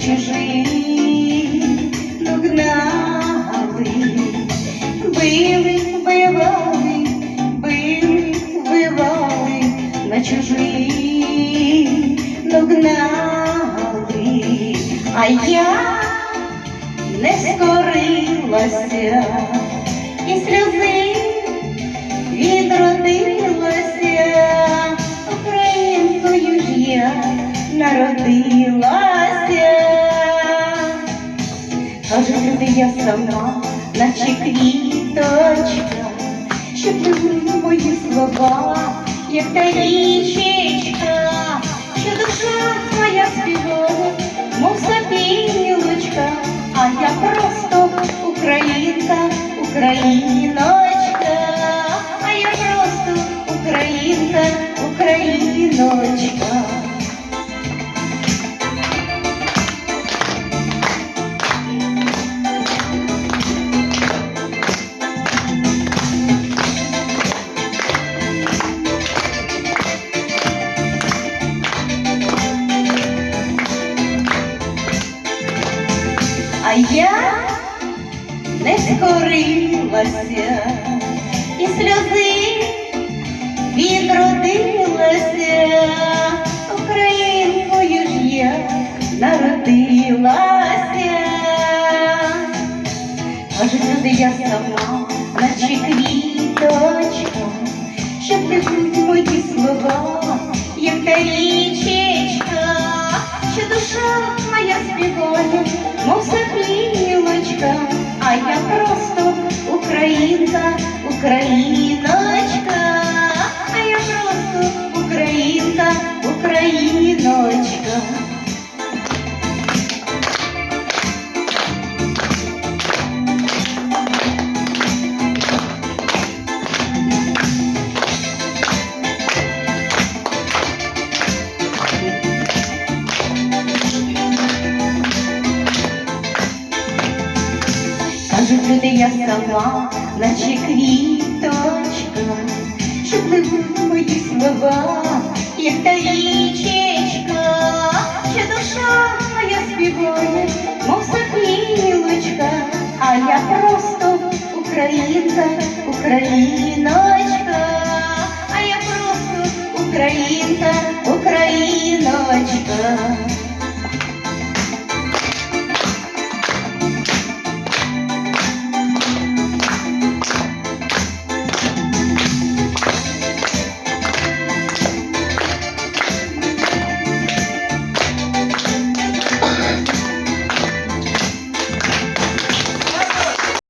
чужий гнали, били, вбивали, били, вбивали, на чужий гнали, а я не скорилася і сльози відродилася, українкою ж я народилася. Кажуть люди, я сама, наче квіточка, що пливли мої слова, як та річечка, що душа твоя співає, мов сопілочка, а я просто українка, україночка, а я просто українка, україночка. А я не скорилася і сльози відродилася, українкою ж я народилася. Кажуть люди, я сама, наче квіточка, що плетуть мої слова, як та що душа моя співає, мов сопілочка, а я Люди, я сама, наче квіточка, що пливуть мої слова, як та річечка, що душа моя співає, мов сопілочка, а я просто українка, україночка,